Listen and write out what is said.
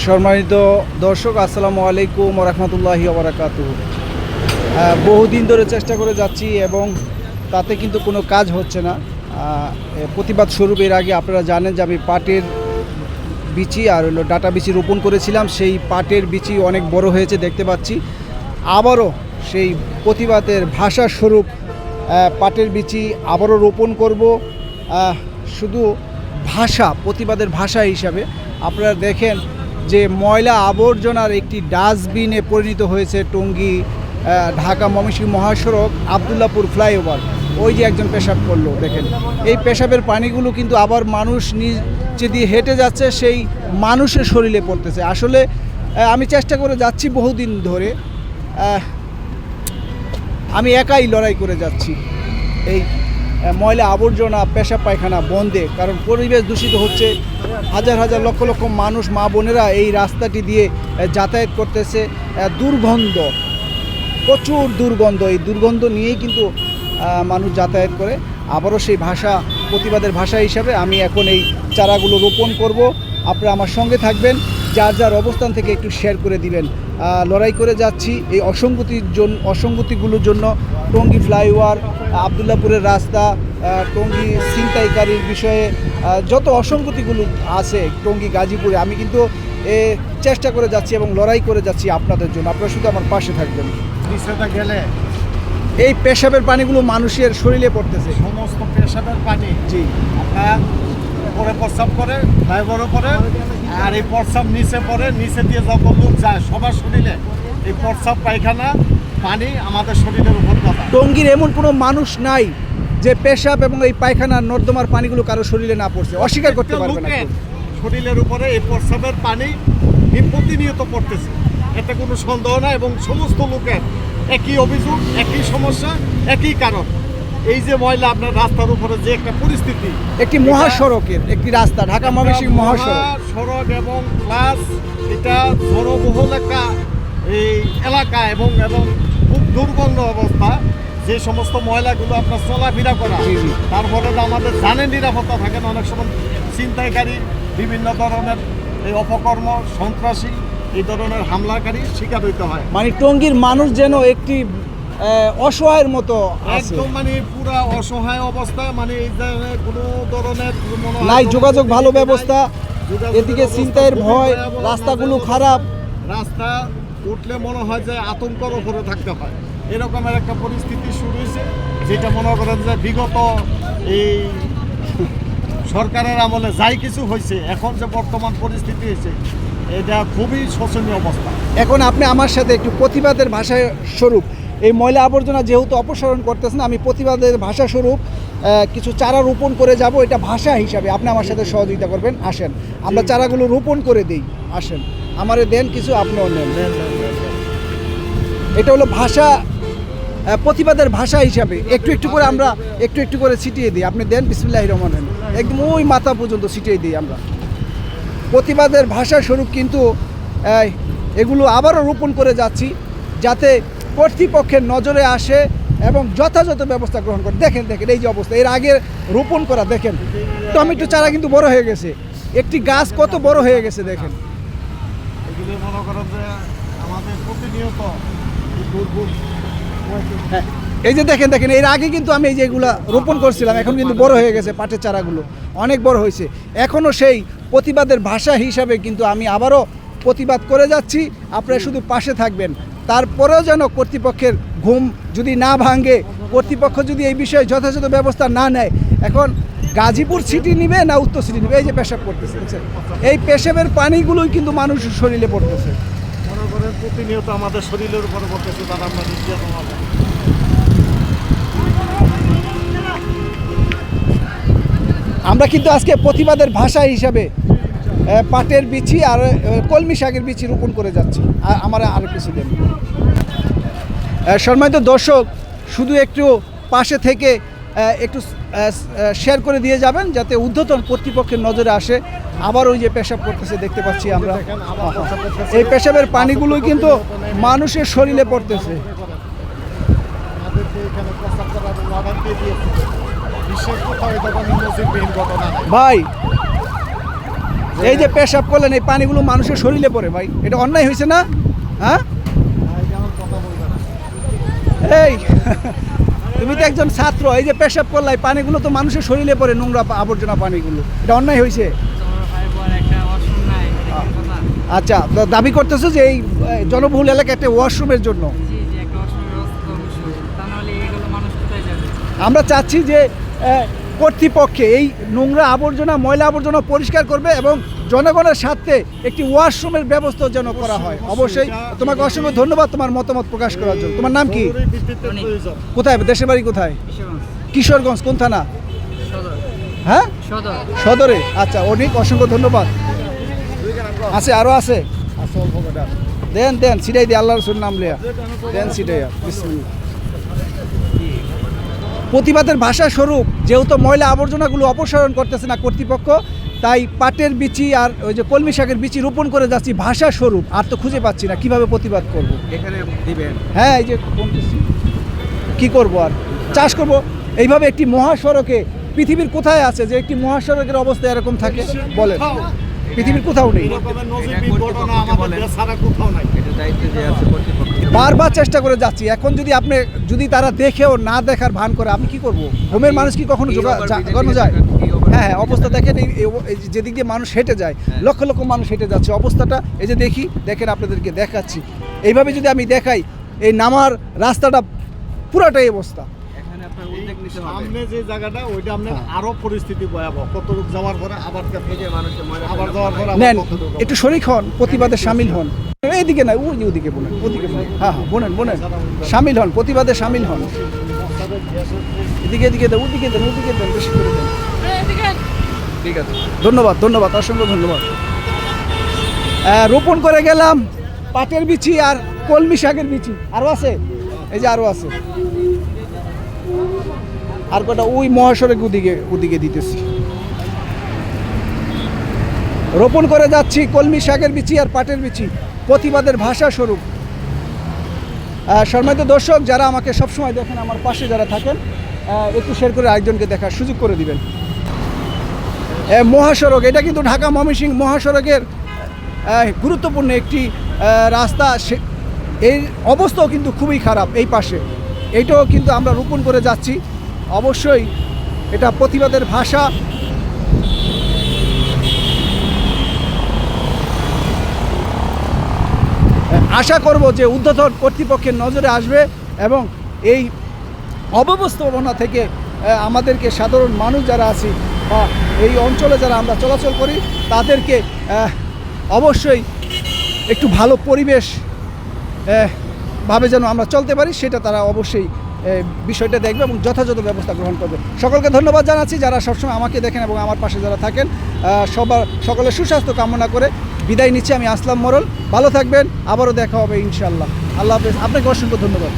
সম্মানিত দর্শক, আসসালামু আলাইকুম রহমতুল্লাহি ওবরাকাত বহুদিন ধরে চেষ্টা করে যাচ্ছি এবং তাতে কিন্তু কোনো কাজ হচ্ছে না। প্রতিবাদ স্বরূপ এর আগে আপনারা জানেন যে আমি পাটের বিচি আর হলো ডাটা বিচি রোপণ করেছিলাম। সেই পাটের বিচি অনেক বড় হয়েছে, দেখতে পাচ্ছি। আবারও সেই প্রতিবাদের ভাষা স্বরূপ পাটের বিচি আবারও রোপণ করব। শুধু ভাষা, প্রতিবাদের ভাষা হিসাবে আপনারা দেখেন যে ময়লা আবর্জনার একটি ডাস্টবিনে পরিণত হয়েছে টঙ্গী ঢাকা ময়মনসিংহ মহাসড়ক, আবদুল্লাপুর ফ্লাইওভার। ওই যে একজন পেশাব করল, দেখেন। এই পেশাবের পানিগুলো কিন্তু আবার মানুষ নিচে দিয়ে হেঁটে যাচ্ছে, সেই মানুষের শরীরে পড়তেছে। আসলে আমি চেষ্টা করে যাচ্ছি বহুদিন ধরে। আমি একাই লড়াই করে যাচ্ছি এই ময়লা আবর্জনা, পেশা পায়খানা বন্ধে, কারণ পরিবেশ দূষিত হচ্ছে। হাজার হাজার লক্ষ লক্ষ মানুষ, মা বোনেরা এই রাস্তাটি দিয়ে যাতায়াত করতেছে দুর্গন্ধ। প্রচুর দুর্গন্ধ, এই দুর্গন্ধ নিয়েই কিন্তু মানুষ যাতায়াত করে। আবারও সেই ভাষা, প্রতিবাদের ভাষা হিসাবে আমি এখন এই চারাগুলো রোপণ করব। আপনারা আমার সঙ্গে থাকবেন। যার যার অবস্থান থেকে একটু শেয়ার করে দিবেন। লড়াই করে যাচ্ছি এই অসঙ্গতির জন্য অসঙ্গতিগুলোর জন্য। টঙ্গী ফ্লাইওভার আবদুল্লাপুরের রাস্তা টঙ্গী ছিনতাইকারীর বিষয়ে যত অসঙ্গতিগুলো আছে টঙ্গী গাজীপুরে আমি কিন্তু এ চেষ্টা করে যাচ্ছি এবং লড়াই করে যাচ্ছি আপনাদের জন্য। আপনারা শুধু আমার পাশে থাকবেন। গেলে। এই পেশাবের পানিগুলো মানুষের শরীরে পড়তেছে। সমস্ত পেশাবের পানি। জি। আপনার উপরে প্রস্রাব করে ড্রাইভারও পরে আর এই প্রস্রাব নিচে পড়ে নিচে দিয়ে যখন লোক যায় সবার শরীরে এই প্রস্রাব পায়খানা পানি আমাদের শরীরের উপর টঙ্গীর এমন কোনো মানুষ নাই যে পেশাব এবং এই পায়খানা নর্দমার পানিগুলো কারও শরীরে না পড়ছে। অস্বীকার করতে পারবে না শরীরের উপরে এই প্রস্রাবের পানি প্রতিনিয়ত পড়তেছে। এতে কোনো সন্দেহ না এবং সমস্ত লোকের একই অভিযোগ একই সমস্যা একই কারণ। এই যে ময়লা আপনার রাস্তার উপরে যে একটা পরিস্থিতি একটি মহাসড়কের একটি রাস্তা ঢাকা ময়মনসিংহ মহাসড়ক। সড়ক এবং প্লাস এটা জনবহুল একটা এই এলাকা এবং এবং খুব দুর্গন্ধ অবস্থা। যে সমস্ত ময়লাগুলো আপনার চলাফেরা করা জি, জি। তার ফলে তো আমাদের জানের নিরাপত্তা থাকে না অনেক সময় ছিনতাইকারী বিভিন্ন ধরনের এই অপকর্ম সন্ত্রাসী এই ধরনের হামলাকারী শিকার হইতে হয়। মানে টঙ্গীর মানুষ যেন একটি অসহায়ের মতো একদম মানে পুরা অসহায় অবস্থা মানে এই কোনো ধরনের নাই যোগাযোগ ভালো ব্যবস্থা। এদিকে খুবই ভয় রাস্তাগুলো খারাপ। রাস্তা উঠলে মনে হয় যে আতঙ্কর উপরে থাকতে হয়। এরকমের একটা পরিস্থিতি শুরু হয়েছে যেটা মনে করেন যে বিগত এই সরকারের আমলে যাই কিছু হয়েছে এখন যে বর্তমান পরিস্থিতি হয়েছে এটা খুবই শোচনীয় অবস্থা। এখন আপনি আমার সাথে একটু প্রতিবাদের ভাষায় স্বরূপ। এই ময়লা আবর্জনা যেহেতু অপসারণ করতেছেন আমি প্রতিবাদের ভাষা স্বরূপ কিছু চারা রোপণ করে যাব এটা ভাষা হিসাবে আপনি আমার সাথে সহযোগিতা করবেন আসেন। আমরা চারাগুলো রোপণ করে দিই আসেন। আমারে দেন কিছু আপনিও নেন। এটা হলো ভাষা প্রতিবাদের ভাষা হিসাবে। একটু একটু করে আমরা একটু একটু করে ছিটিয়ে দিই। আপনি দেন বিসমুল্লাহ রহমান রহিম। একদম ওই মাথা পর্যন্ত ছিটিয়ে দিই আমরা। প্রতিবাদের ভাষা স্বরূপ কিন্তু এগুলো আবারও রোপণ করে যাচ্ছি যাতে কর্তৃপক্ষের নজরে আসে এবং যথাযথ ব্যবস্থা গ্রহণ করে। দেখেন দেখেন এই যে অবস্থা। এর আগে রোপণ করা দেখেন। টমেটো চারা কিন্তু বড় হয়ে গেছে। একটি গাছ কত বড় হয়ে গেছে দেখেন। মনে করেন যে আমাদের প্রতিনিয়ত এই এই যে দেখেন দেখেন এর আগে কিন্তু আমি এই যে এগুলা রোপণ করছিলাম এখন কিন্তু বড় হয়ে গেছে পাটের চারাগুলো। অনেক বড় হয়েছে। এখনও সেই প্রতিবাদের ভাষা হিসাবে কিন্তু আমি আবারও প্রতিবাদ করে যাচ্ছি। আপনারা শুধু পাশে থাকবেন। তারপরেও যেন কর্তৃপক্ষের ঘুম যদি না ভাঙে কর্তৃপক্ষ যদি এই বিষয়ে যথাযথ ব্যবস্থা না নেয় এখন গাজীপুর সিটি নিবে না উত্তর সিটি নিবে? এই যে পেশাব করতেছে এই পেশাবের পানিগুলোই কিন্তু মানুষের শরীরে পড়তেছে। মনে করেন প্রতিনিয়ত আমাদের শরীরের উপরে পড়তেছে তারা আমরা নির্যাতন আমরা কিন্তু আজকে প্রতিবাদের ভাষা হিসাবে পাটের বিচি আর কলমি শাকের বিচি রোপণ করে যাচ্ছি। আর আমার আরও কিছু দেন সম্মানিত দর্শক, শুধু একটু পাশে থেকে একটু শেয়ার করে দিয়ে যাবেন, যাতে ঊর্ধ্বতন কর্তৃপক্ষের নজরে আসে। আবার ওই যে পেশাব করতেছে, দেখতে পাচ্ছি আমরা। এই পেশাবের পানিগুলোই কিন্তু মানুষের শরীরে পড়তেছে। ভাই এই যে পেশাব করলেন এই পানিগুলো মানুষের শরীরে পড়ে ভাই। এটা অন্যায় হয়েছে না? হ্যাঁ? এই তুমি তো একজন ছাত্র এই যে পেশাব করলে এই পানিগুলো তো মানুষের শরীরে পড়ে নোংরা আবর্জনা পানিগুলো। এটা অন্যায় হয়েছে? আচ্ছা তো দাবি করতেছো যে এই জনবহুল এলাকা একটা ওয়াশরুমের জন্য? আমরা চাচ্ছি যে কর্তৃপক্ষে এই নোংরা আবর্জনা, ময়লা আবর্জনা পরিষ্কার করবে এবং জনগণের স্বার্থে একটি ওয়াশরুমের ব্যবস্থা যেন করা হয়। অবশ্যই তোমাকে অসংখ্য ধন্যবাদ তোমার মতামত প্রকাশ করার জন্য। তোমার নাম কি? কোথায়? দেশের বাড়ি কোথায়? কিশোরগঞ্জ, কোন থানা? হ্যাঁ? সদরে। আচ্ছা অনেক, অসংখ্য ধন্যবাদ। আছে, আরও আছে? দেন দেন সিটাই দিয়ে আল্লাহ রসুল নাম লিয়া। দেন সিটাই প্রতিবাদের ভাষা স্বরূপ যেহেতু ময়লা আবর্জনাগুলো অপসারণ করতেছে না কর্তৃপক্ষ তাই পাটের বিচি আর ওই যে কলমি শাকের বিচি রোপণ করে যাচ্ছি ভাষা স্বরূপ আর তো খুঁজে পাচ্ছি না কীভাবে প্রতিবাদ করব? এখানে দিবেন। হ্যাঁ এই যে। কি করব আর? চাষ করব। এইভাবে একটি মহাসড়কে পৃথিবীর কোথায় আছে যে একটি মহাসড়কের অবস্থা এরকম থাকে? বলেন। পৃথিবীর কোথাও নেই। বারবার চেষ্টা করে যাচ্ছি। এখন যদি আপনি যদি তারা দেখেও না দেখার ভান করে আমি কি করব? হোমের মানুষ কি কখনো দিকে যায়? হ্যাঁ হ্যাঁ অবস্থা দেখেন এই- যেদিক দিয়ে মানুষ হেঁটে যায় হ্যাঁ। লক্ষ লক্ষ মানুষ হেঁটে যাচ্ছে। অবস্থাটা এই যে দেখি দেখেন আপনাদেরকে দেখাচ্ছি। এইভাবে যদি আমি দেখাই এই নামার রাস্তাটা পুরাটাই অবস্থা। সামনে যে জায়গাটা ওইটা আপনার আরও পরিস্থিতি ভয়াবহ। কতটুক যাওয়ার পরে আবার আবার যাওয়ার পরে নেন একটু শরিক হন প্রতিবাদে সামিল হন। এইদিকে না ওই ওদিকে বলেন ওদিকে হ্যাঁ হ্যাঁ বলেন বলেন সামিল হন প্রতিবাদে সামিল হন। এদিকে এদিকে দেন ওদিকে দেন ওদিকে দেন বেশি করে দেন। ঠিক আছে। ধন্যবাদ ধন্যবাদ অসংখ্য ধন্যবাদ। রোপণ করে গেলাম পাটের বিচি আর কলমি শাকের বিচি। আরও আছে? এই যে আরও আছে। আর কটা ওই মহাসড়ক ওদিকে ওদিকে দিতেছি। রোপণ করে যাচ্ছি কলমি শাকের বিচি আর পাটের বিচি। প্রতিবাদের ভাষা স্বরূপ। সম্মানিত দর্শক, যারা আমাকে সবসময় দেখেন, আমার পাশে যারা থাকেন একটু শেয়ার করে আরেকজনকে দেখার সুযোগ করে দিবেন। মহাসড়ক, এটা কিন্তু ঢাকা ময়মনসিংহ মহাসড়কের গুরুত্বপূর্ণ একটি রাস্তা। এই অবস্থাও কিন্তু খুবই খারাপ এই পাশে। এইটাও কিন্তু আমরা রোপণ করে যাচ্ছি। অবশ্যই এটা প্রতিবাদের ভাষা। আশা করব যে উদ্ধতন কর্তৃপক্ষের নজরে আসবে এবং এই অব্যবস্থাপনা থেকে আমাদেরকে সাধারণ মানুষ যারা আছি বা এই অঞ্চলে যারা আমরা চলাচল করি, তাদেরকে অবশ্যই একটু ভালো পরিবেশ ভাবে যেন আমরা চলতে পারি, সেটা তারা অবশ্যই বিষয়টা দেখবে এবং যথাযথ ব্যবস্থা গ্রহণ করবে। সকলকে ধন্যবাদ জানাচ্ছি যারা সবসময় আমাকে দেখেন এবং আমার পাশে যারা থাকেন। সবার, সকলের সুস্বাস্থ্য কামনা করে বিদায় নিচ্ছি। আমি আসলাম মরল। ভালো থাকবেন। আবারও দেখা হবে ইনশাল্লাহ আল্লাহ হাফেজ। আপনাকে অসংখ্য ধন্যবাদ।